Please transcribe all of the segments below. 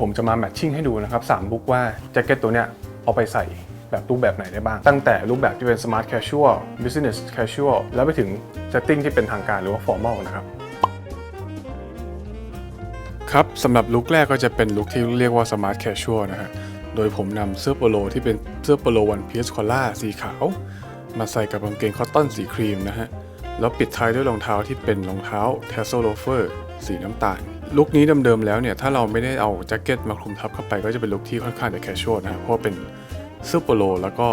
ผมจะมาแมทชิ่งให้ดูนะครับ3บุ๊กว่าแจ็คเก็ตตัวเนี้ยเอาไปใส่แบบรูปแบบไหนได้บ้าง ตั้งแต่รูปแบบที่เป็น smart casual business casual แล้วไปถึง setting ที่เป็นทางการหรือว่า formal นะครับครับสำหรับลุคแรกก็จะเป็นลุคที่เรียกว่า smart casual นะฮะโดยผมนำเสื้อโปโลที่เป็นเสื้อโปโลวันพีซคอล่าสีขาว มาใส่กับกางเกงคอตตอนสีครีมนะฮะแล้วปิดท้ายด้วยรองเท้าที่เป็นรองเท้า t a s s e l loafer สีน้ำตาล ลุคนี้เดิมๆแล้วเนี่ย ถ้าเราไม่ได้เอาแจ็คเก็ตมาคลุมทับเข้าไป ก็จะเป็นลุคที่ค่อนข้างจะ casual นะฮะเพราะว่าเป็นเสื้อโปโลแล้วก็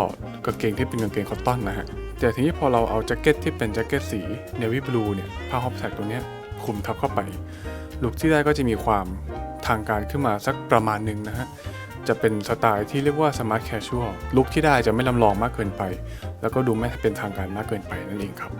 กางเกงที่เป็นกางเกงคอตตอนนะฮะแต่ทีนี้พอเราเอาแจ็คเก็ตที่เป็นแจ็คเก็ตสีเนวี่บลูเนี่ยผ้าฮอปแท็กตัวเนี้ยคลุมทับเข้าไป ลุคที่ได้ก็จะมีความทางการขึ้นมาสักประมาณหนึ่งนะฮะจะเป็นสไตล์ที่เรียกว่า smart casual ลุคที่ได้จะไม่ลำลองมากเกินไป แล้วก็ดูไม่เป็นทางการมากเกินไปนั่นเองครับ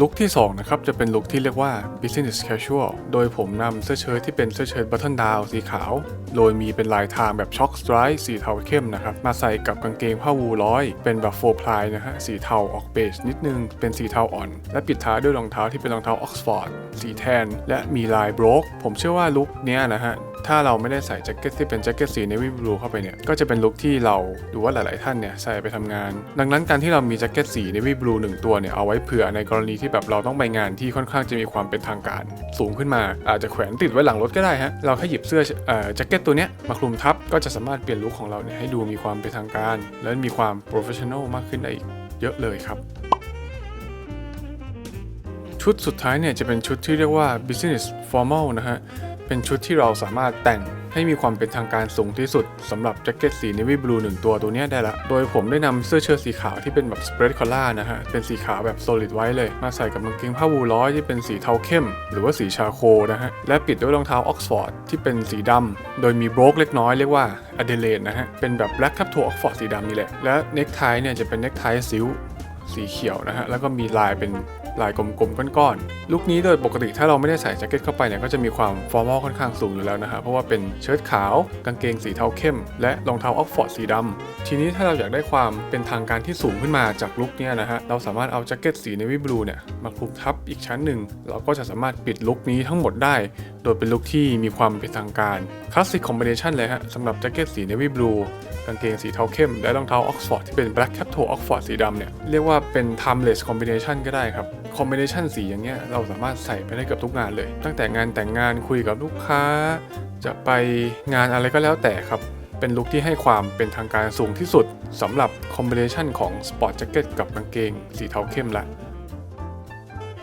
ลุคที่2นะครับจะเป็นลุคที่เรียกว่า business casual โดยผมนำเสื้อเชิ้ตที่เป็นเสื้อเชิ้ต button down สีขาว โดยมีเป็นลายทางแบบ shock stripe สีเทาเข้มนะครับ มาใส่กับกางเกงผ้าวูร้อย เป็นแบบ four ply นะฮะ สีเทาออกเบจนิดนึง เป็นสีเทาอ่อน และปิดท้ายด้วยรองเท้าที่เป็นรองเท้า Oxford สีแทน และมีลายโบรกผมเชื่อว่าลุคเนี้ยนะฮะถ้าเราไม่ได้ใส่แจ็คเก็ตที่เป็นแจ็คเก็ตสีเนวี่บลูเข้าไปเนี่ย ก็จะเป็นลุคที่เราหรือว่าหลาย ๆ ท่านเนี่ยใส่ไปทำงาน ดังนั้นการที่เรามีแจ็คเก็ตสีเนวี่บลูหนึ่งตัวเนี่ยเอาไว้เผื่อในกรณีที่แบบเราต้องไปงานที่ค่อนข้างจะมีความเป็นทางการ สูงขึ้นมา อาจจะแขวนติดไว้หลังรถก็ได้ฮะเราแค่หยิบเสื้อแจ็คเก็ตตัวเนี้ยมาคลุมทับก็จะสามารถเปลี่ยนลุคของเราเนี่ยให้ดูมีความเป็นทางการ และมีความโปรเฟชชั่นอลมากขึ้นได้อีกเยอะเลยครับชุดสุดท้ายเนี่ยจะเป็นชุดที่เรียกว่า business formal นะฮะ เป็นชุดที่เราสามารถแต่งให้มีความเป็นทางการสูงที่สุดสำหรับแจ็คเก็ตสี navy blue หนึ่งตัวตัวนี้ได้ละ โดยผมได้นำเสื้อเชิ้ตสีขาวที่เป็นแบบ spread collar นะฮะ เป็นสีขาวแบบ solid ไว้เลย มาใส่กับกางเกงผ้าวูร้อยที่เป็นสีเทาเข้ม หรือว่าสีชาโคนะฮะ และปิดด้วยรองเท้า Oxford ที่เป็นสีดำ โดยมีโบรกเล็กน้อยเรียกว่า Adelaide นะฮะ เป็นแบบ black cap toe Oxford สีดำนี่แหละ และเน็กไทเนี่ยจะเป็นเน็กไทซิลสีเขียวนะฮะ แล้วก็มีลายเป็น ลายกลมๆก้อนๆลุคนี้โดยปกติถ้าเราไม่ได้ใส่แจ็คเก็ตเข้าไปเนี่ยก็จะมีความฟอร์มอลค่อนข้างสูงอยู่แล้วนะฮะเพราะว่าเป็นเชิ้ตขาว กางเกงสีเทาเข้ม และรองเท้าออกฟอร์ดสีดำทีนี้ถ้าเราอยากได้ความเป็นทางการที่สูงขึ้นมาจากลุคนี้นะฮะเราสามารถเอาแจ็คเก็ตสีเนวี่บลูเนี่ยมาคลุมทับอีกชั้นหนึ่งเราก็จะสามารถปิดลุคนี้ทั้งหมดได้ โดยเป็นลุคที่มีความเป็นทางการคลาสสิกคอมบิเนชันเลยฮะสำหรับแจ็คเก็ตสีเนวี่บลูกางเกงสีเทาเข้มและรองเท้าออกซฟอร์ดที่เป็น black cap toe Oxford สีดำเนี่ย เรียกว่าเป็น timeless combination ก็ได้ครับ combination สีอย่างเงี้ยเราสามารถใส่ไปได้เกับทุกงานเลย ตั้งแต่งานแต่งงานคุยกับลูกค้า จะไปงานอะไรก็แล้วแต่ครับ เป็นลุคที่ให้ความเป็นทางการสูงที่สุดสำหรับ combination ของ sport jacket กับกางเกง สีเทาเข้มละ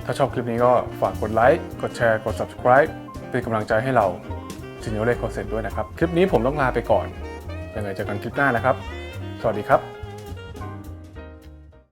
ถ้าชอบคลิปนี้ก็ฝากกดไลค์กดแชร์กด subscribe เป็นกำลังใจให้เราซินโนเลคอนเซ็ปด้วยนะครับ คลิปนี้ผมต้องลาไปก่อนยังไงเจอกันคลิปหน้านะครับ สวัสดีครับ